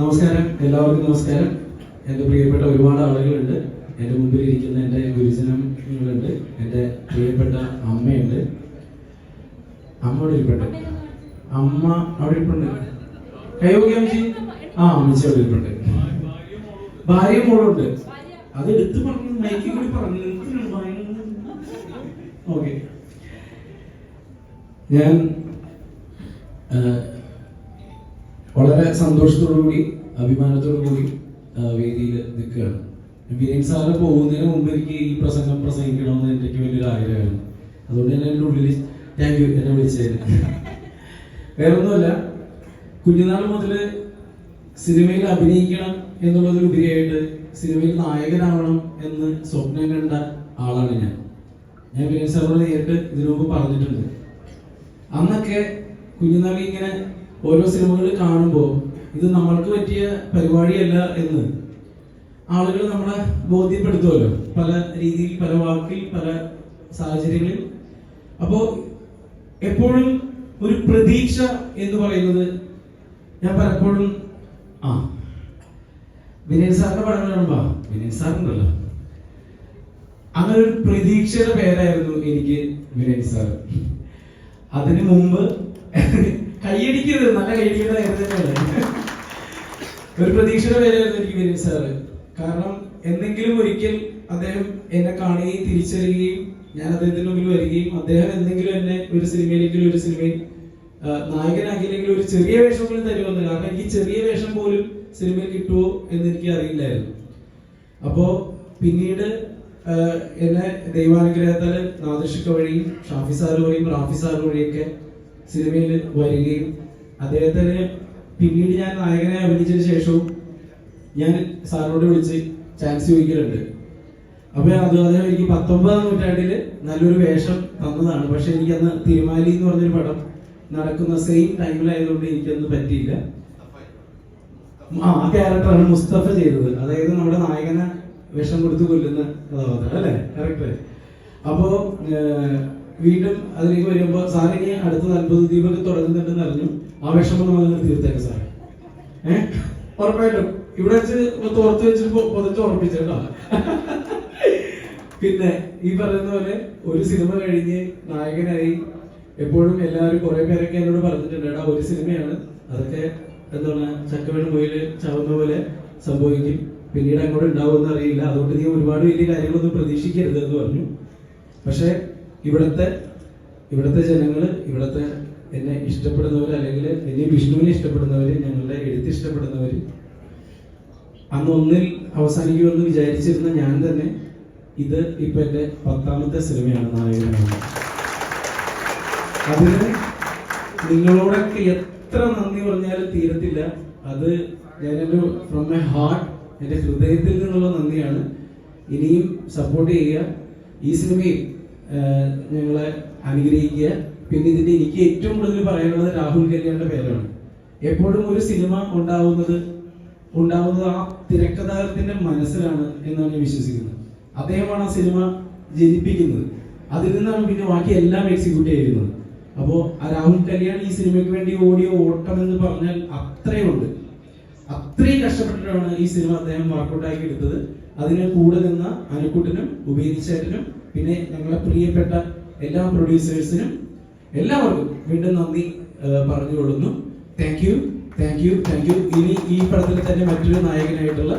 നമസ്കാരം. എല്ലാവർക്കും നമസ്കാരം. എന്റെ പ്രിയപ്പെട്ട ഒരുപാട് ആളുകളുണ്ട്. എന്റെ മുമ്പിൽ ഇരിക്കുന്ന എന്റെ ഗുരുജനങ്ങളുണ്ട് എന്റെ പ്രിയപ്പെട്ട അമ്മയുണ്ട്. അമ്മ അവിടെ ഇരിപ്പുണ്ട് അമ്മ അവിടെ ഇരിപ്പുണ്ട് കൈവോക്കി ആ അമ്മച്ചി അവിടെ ഇരിപ്പുണ്ട് ഭാര്യ മോളുണ്ട്. അത് എടുത്ത് പറഞ്ഞു മൈക്കിൽ കൂടി പറഞ്ഞു. ഓക്കെ. ഞാൻ വളരെ അഭിമാനത്തോടു കൂടി വേദിയിൽ നിൽക്കുകയാണ്. വിനീത് സാറ് പോകുന്നതിന് മുമ്പ് എനിക്ക് ഈ പ്രസംഗം പ്രസംഗിക്കണമെന്ന് എനിക്ക് വലിയൊരു ആഗ്രഹമായിരുന്നു അതുകൊണ്ട് തന്നെ എന്റെ ഉള്ളിൽ താങ്ക് യു എന്നെ വിളിച്ചതിന് വേറൊന്നുമല്ല കുഞ്ഞുനാൾ മുതൽ സിനിമയിൽ അഭിനയിക്കണം എന്നുള്ളതിലുപരിയായിട്ട് സിനിമയിൽ നായകനാവണം എന്ന് സ്വപ്നം കണ്ട ആളാണ് ഞാൻ. ഞാൻ വിനീത് സാറിനോട് നേരിട്ട് ഇതിനു മുമ്പ് പറഞ്ഞിട്ടുണ്ട്. അന്നൊക്കെ കുഞ്ഞുനാളിൽ ഇങ്ങനെ ഓരോ സിനിമകൾ കാണുമ്പോൾ ഇത് നമ്മൾക്ക് പറ്റിയ പരിപാടിയല്ല എന്ന്. ആളുകൾ നമ്മളെ ബോധ്യപ്പെടുത്തുമല്ലോ പല രീതിയിൽ പല വാക്കിൽ പല സാഹചര്യങ്ങളിൽ. അപ്പോൾ എപ്പോഴും ഒരു പ്രതീക്ഷ എന്ന് പറയുന്നത് ഞാൻ പലപ്പോഴും ആ വിനയൻ സാറിന്റെ പടം കാണുമ്പോ വിനയൻ സാറുണ്ടല്ലോ അങ്ങനെ ഒരു പ്രതീക്ഷയുടെ പേരായിരുന്നു എനിക്ക് വിനയൻ സാർ. അതിനു മുമ്പ് കൈയടിക്കരുത് നല്ല തന്നെയാണ് ഒരു പ്രതീക്ഷയുടെ പേരായിരുന്നു എനിക്ക് വരും സാറ്. കാരണം എന്തെങ്കിലും ഒരിക്കൽ അദ്ദേഹം എന്നെ കാണുകയും തിരിച്ചറിയുകയും ഞാൻ അദ്ദേഹത്തിന് മുമ്പിൽ വരികയും അദ്ദേഹം എന്തെങ്കിലും എന്നെ ഒരു സിനിമയിലെങ്കിലും ഒരു സിനിമയിൽ നായകനാക്കിയില്ലെങ്കിൽ ഒരു ചെറിയ വേഷം പോലും തരുമെന്ന്. കാരണം എനിക്ക് ചെറിയ വേഷം പോലും സിനിമയിൽ കിട്ടുമോ എന്ന് എനിക്ക് അറിയില്ലായിരുന്നു. അപ്പോ പിന്നീട് എന്നെ ദൈവാനുഗ്രഹത്താൽ നാദൃഷിക്ക വഴിയും ഷാഫി സാറ് വഴിയും റാഫി സാറ് വഴിയൊക്കെ സിനിമയിൽ വരികയും അദ്ദേഹത്തിന് പിന്നീട് ഞാൻ നായകനെ അഭിനയിച്ചതിന് ശേഷവും ഞാൻ സാറിനോട് വിളിച്ച് ചാൻസ് ചോദിക്കലുണ്ട്. അപ്പോൾ അത് അദ്ദേഹം എനിക്ക് പത്തൊമ്പതാം നൂറ്റാണ്ടിൽ നല്ലൊരു വേഷം തന്നതാണ്. പക്ഷെ എനിക്ക് അന്ന് തിരുമാലി എന്ന് പറഞ്ഞൊരു പടം നടക്കുന്ന സെയിം ടൈമിലായതുകൊണ്ട് എനിക്കന്ന് പറ്റിയില്ല. ആ ക്യാരക്ടറാണ് മുസ്തഫ ചെയ്തത്. അതായത് നമ്മുടെ നായകനെ വിഷം കൊടുത്ത് കൊല്ലുന്ന കഥാപാത്രം അല്ലേ? കറക്റ്റ് അപ്പോ ഏർ, വീണ്ടും അതിലേക്ക് വരുമ്പോൾ സാറിന് അടുത്ത അത്ഭുത ദീപക് തുടങ്ങുന്നുണ്ടെന്ന് അറിഞ്ഞു. ആ വിഷമം നമ്മൾ തീർത്തേക്ക് സാറേ. ഏഹ് ഉറപ്പായിട്ടും. ഇവിടെ വെച്ച് തോർത്ത് വെച്ചിട്ട് പൊതിച്ച് ഉറപ്പിച്ചേട്ടോ പിന്നെ ഈ പറയുന്ന പോലെ ഒരു സിനിമ കഴിഞ്ഞ് നായകനായി എപ്പോഴും എല്ലാവരും കുറെ പേരൊക്കെ എന്നോട് പറഞ്ഞിട്ടുണ്ട് ഒരു സിനിമയാണ്. അതൊക്കെ എന്താണ് ചക്കവേണ മുയിൽ ചാവുന്ന പോലെ സംഭവിക്കും. പിന്നീട് അങ്ങോട്ട് ഉണ്ടാവുമെന്ന് അറിയില്ല. അതുകൊണ്ട് നീ ഒരുപാട് വലിയ കാര്യങ്ങളൊന്നും പ്രതീക്ഷിക്കരുത് എന്ന് പറഞ്ഞു. പക്ഷെ ഇവിടുത്തെ ഇവിടുത്തെ ജനങ്ങൾ ഇവിടുത്തെ എന്നെ ഇഷ്ടപ്പെടുന്നവർ അല്ലെങ്കിൽ എന്നെ വിഷ്ണുവിനെ ഇഷ്ടപ്പെടുന്നവർ ഞങ്ങളുടെ എഴുത്ത് ഇഷ്ടപ്പെടുന്നവർ അന്ന് ഒന്നിൽ അവസാനിക്കുമെന്ന് വിചാരിച്ചിരുന്ന ഞാൻ തന്നെ ഇത് ഇപ്പം എന്റെ പത്താമത്തെ സിനിമയാണ് നായകനാണ്. അതിന് നിങ്ങളോടൊക്കെ എത്ര നന്ദി പറഞ്ഞാലും തീരത്തില്ല. അത് ഞാനൊരു ഫ്രം മൈ ഹാർട്ട് എന്റെ ഹൃദയത്തിൽ നിന്നുള്ള നന്ദിയാണ്. ഇനിയും സപ്പോർട്ട് ചെയ്യുക. ഈ സിനിമയിൽ ഞങ്ങളെ അനുഗ്രഹിക്കുക. പിന്നെ ഇതിന്റെ എനിക്ക് ഏറ്റവും കൂടുതൽ പറയാനുള്ളത് രാഹുൽ കല്യാണിന്റെ പേരാണ്. എപ്പോഴും ഒരു സിനിമ ഉണ്ടാവുന്നത് ഉണ്ടാവുന്നത് ആ തിരക്കഥാകൃത്തിന്റെ മനസ്സിലാണ് എന്നാണ് ഞാൻ വിശ്വസിക്കുന്നത്. അദ്ദേഹമാണ് ആ സിനിമ ജനിപ്പിക്കുന്നത്. അതിൽ നിന്നാണ് പിന്നെ ബാക്കി എല്ലാം എക്സിക്യൂട്ട് ചെയ്യുന്നത് അപ്പോൾ ആ രാഹുൽ കല്യാൺ ഈ സിനിമയ്ക്ക് വേണ്ടി ഓടിയ ഓട്ടം എന്ന് പറഞ്ഞാൽ അത്രയുണ്ട് അത്രയും കഷ്ടപ്പെട്ടിട്ടാണ് ഈ സിനിമ അദ്ദേഹം വർക്കൗട്ടാക്കി എടുത്തത്. അതിന് കൂടെ നിന്ന അനുക്കുട്ടനും ഉപേദിച്ചേട്ടനും പിന്നെ ഞങ്ങളെ പ്രിയപ്പെട്ട എല്ലാ പ്രൊഡ്യൂസേഴ്സിനും എല്ലാവർക്കും വീണ്ടും നന്ദി പറഞ്ഞു പറഞ്ഞുകൊള്ളുന്നു. Thank you thank you thank you ഇനി ഈ പടത്തിൽ തന്നെ മറ്റൊരു നായകനായിട്ടുള്ള